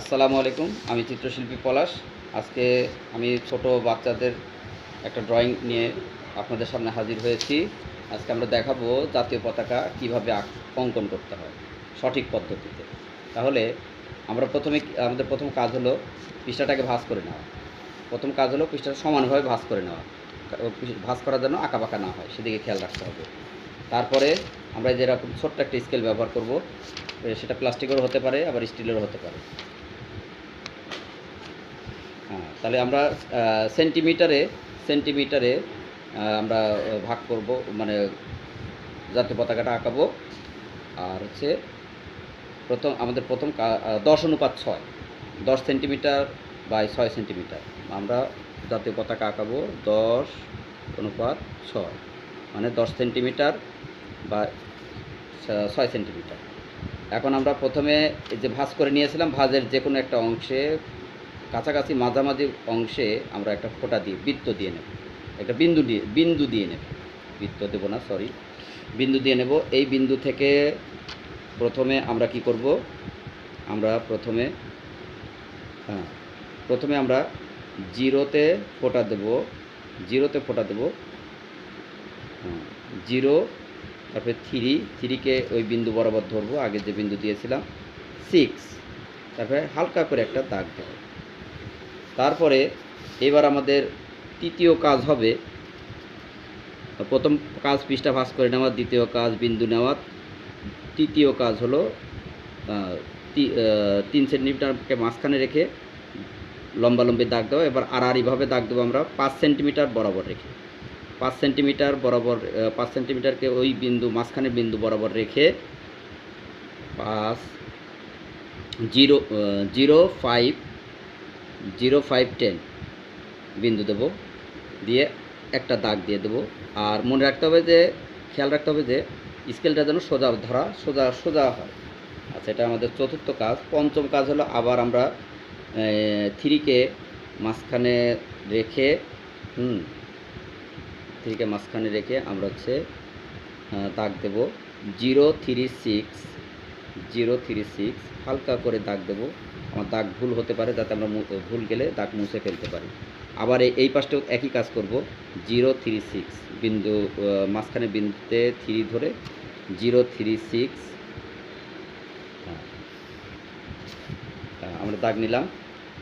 আসসালামু আলাইকুম, আমি চিত্রশিল্পী পলাশ। আজকে আমি ছোট বাচ্চাদের একটা ড্রয়িং নিয়ে আপনাদের সামনে হাজির হয়েছি। আজকে আমরা দেখাবো জাতীয় পতাকা কীভাবে অঙ্কন করতে হয়, সঠিক পদ্ধতিতে। তাহলে আমরা প্রথমে, আমাদের প্রথম কাজ হলো পৃষ্ঠাটাকে ভাঁজ করে নেওয়া। প্রথম কাজ হলো পৃষ্ঠাটা সমানভাবে ভাঁজ করে নেওয়া। ভাঁজ করার জন্য আঁকাবাঁকা না হয়, সেদিকে খেয়াল রাখতে হবে। তারপরে আমরা যেরকম ছোট্ট একটা স্কেল ব্যবহার করব, সেটা প্লাস্টিকেরও হতে পারে, আবার স্টিলেরও হতে পারে। তাহলে আমরা সেন্টিমিটারে সেন্টিমিটারে আমরা ভাগ করব মানে জাতীয় পতাকাটা আঁকাবো। আর হচ্ছে, প্রথম, আমাদের প্রথম দশ অনুপাত ছয়। দশ সেন্টিমিটার বাই ছয় সেন্টিমিটার আমরা জাতীয় পতাকা আঁকাবো দশ অনুপাত ছয়। মানে দশ সেন্টিমিটার বা ছয় সেন্টিমিটার এখন আমরা প্রথমে যে ভাঁজ করে নিয়েছিলাম, ভাঁজের যে কোনো একটা অংশে কাছাকাছি মাঝামাঝি অংশে আমরা একটা ফোঁটা দিয়ে বৃত্ত দিয়ে নেব। একটা বিন্দু দিয়ে বিন্দু দিয়ে নেব। বৃত্ত দেবো না সরি বিন্দু দিয়ে নেব। এই বিন্দু থেকে প্রথমে আমরা কি করব? আমরা প্রথমে হ্যাঁ প্রথমে আমরা জিরোতে ফোঁটা দেব। জিরোতে ফোঁটা দেব। হ্যাঁ, জিরো তারপরে থ্রি থ্রিকে ওই বিন্দু বরাবর ধরবো। আগে যে বিন্দু দিয়েছিলাম সিক্স তারপরে হালকা করে একটা দাগ দেব। তারপরে এবার আমাদের তৃতীয় কাজ হবে। প্রথম কাজ পৃষ্ঠা ভাঁজ করে নেওয়া, দ্বিতীয় কাজ বিন্দু নেওয়া। তৃতীয় কাজ হলো তিন সেন্টিমিটারকে মাঝখানে রেখে লম্বা লম্বি দাগ দেওয়া। এবার আড়াআড়িভাবে দাগ দেবো আমরা, পাঁচ সেন্টিমিটার বরাবর রেখে। পাঁচ সেন্টিমিটার বরাবর পাঁচ সেন্টিমিটারকে ওই বিন্দু মাঝখানে বিন্দু বরাবর রেখে পাঁচ, zero zero, five zero five ten বিন্দু দেব। দিয়ে একটা দাগ দিয়ে দেবো। আর মনে রাখতে হবে যে, খেয়াল রাখতে হবে যে, স্কেলটা যেন সোজা ধরা, সোজা সোজা হয়। আচ্ছা এটা আমাদের চতুর্থ কাজ। পঞ্চম কাজ হলো আবার আমরা থ্রিকে মাঝখানে রেখে, হুম, থ্রিকে মাঝখানে রেখে আমরা হচ্ছে দাগ দেব। Zero three six, zero three six, হালকা করে দাগ দেব। আমার দাগ ভুল হতে পারে, যাতে আমরা ভুল গেলে দাগ মুছে ফেলতে পারি। আবার এই- পাশটাও একই কাজ করব। জিরো থ্রি সিক্স বিন্দু মাঝখানে বিন্দুতে থ্রি ধরে জিরো থ্রি সিক্স আমরা দাগ নিলাম।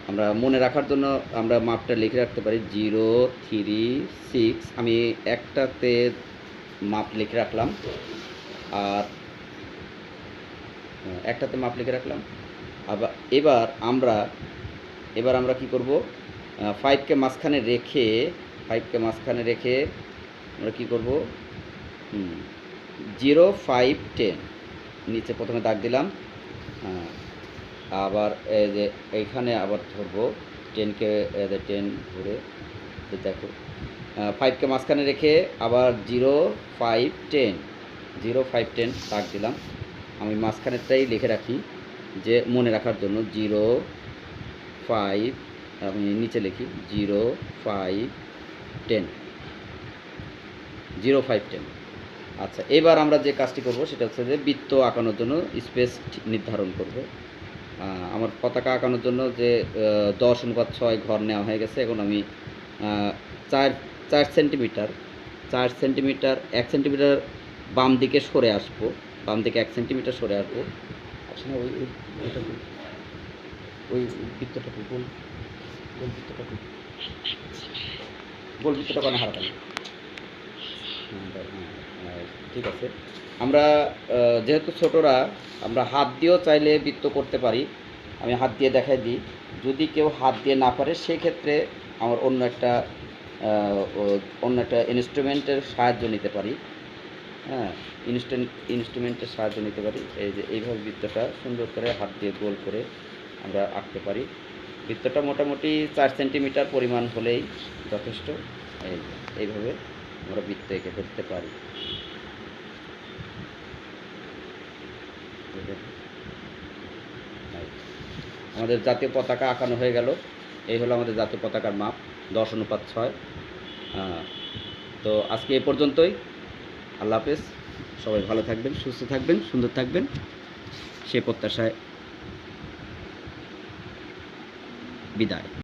আমরা মনে রাখার জন্য আমরা মাপটা লিখে রাখতে পারি জিরো থ্রি সিক্স। আমি একটাতে মাপ লিখে রাখলাম। আর একটাতে মাপ লিখে রাখলাম। আবার এবার আমরা এবার আমরা কি করব? ফাইভকে মাঝখানে রেখে ফাইভকে মাঝখানে রেখে আমরা কি করব? জিরো ফাইভ টেন নিচে প্রথমে দাগ দিলাম। আবার যে এইখানে আবার ধরবো। টেনকে টেন ধরে দেখো। ফাইভকে মাঝখানে রেখে আবার zero five ten zero five ten দাগ দিলাম। আমি মাঝখানেরটাই লিখে রাখি। যে মনে রাখার জন্য জিরো, ফাইভ আমি নিচে লিখি, zero, five, ten. Zero, five, ten. আচ্ছা এবার আমরা যে কাজটি করব সেটা হচ্ছে যে বৃত্ত আঁকানোর জন্য স্পেস নির্ধারণ করব। আমার পতাকা আঁকানোর জন্য যে দশ অনুপাত ছয় ঘর নেওয়া হয়ে গেছে, এখন আমি চার চার সেন্টিমিটার চার সেন্টিমিটার, এক সেন্টিমিটার বাম দিকে সরে আসব, বাম দিকে এক সেন্টিমিটার সরে আসব। আসলে ওই ওই, ওইটা ওই বৃত্তটা? গোল গোল বৃত্তটা? গোল বৃত্তটা কোনো হারাতাম ঠিক আছে। আমরা যেহেতু ছোটরা, আমরা হাত দিয়েও চাইলে বৃত্ত করতে পারি। আমি হাত দিয়ে দেখাই দিই। যদি কেউ হাত দিয়ে না পারে, সেক্ষেত্রে আমার অন্য একটা অন্য একটা ইনস্ট্রুমেন্টের সাহায্য নিতে পারি। হ্যাঁ ইনস্ট্যান্ট ইনস্ট্রুমেন্টের সাহায্য নিতে পারি। এই যে, এইভাবে বৃত্তটা সুন্দর করে হাত দিয়ে গোল করে আমরা আঁকতে পারি। বৃত্তটা মোটামুটি চার সেন্টিমিটার পরিমাণ হলেই যথেষ্ট। এই এইভাবে আমরা বৃত্ত এঁকে ফেলতে পারি। আমাদের জাতীয় পতাকা আঁকানো হয়ে গেল। এই হলো আমাদের জাতীয় পতাকার মাপ, দশ অনুপাত ছয়। তো আজকে এ পর্যন্তই। আল্লাহ হাফেজ। সবাই ভালো থাকবেন সুস্থ থাকবেন সুন্দর থাকবেন। সে প্রত্যাশায় বিদায়।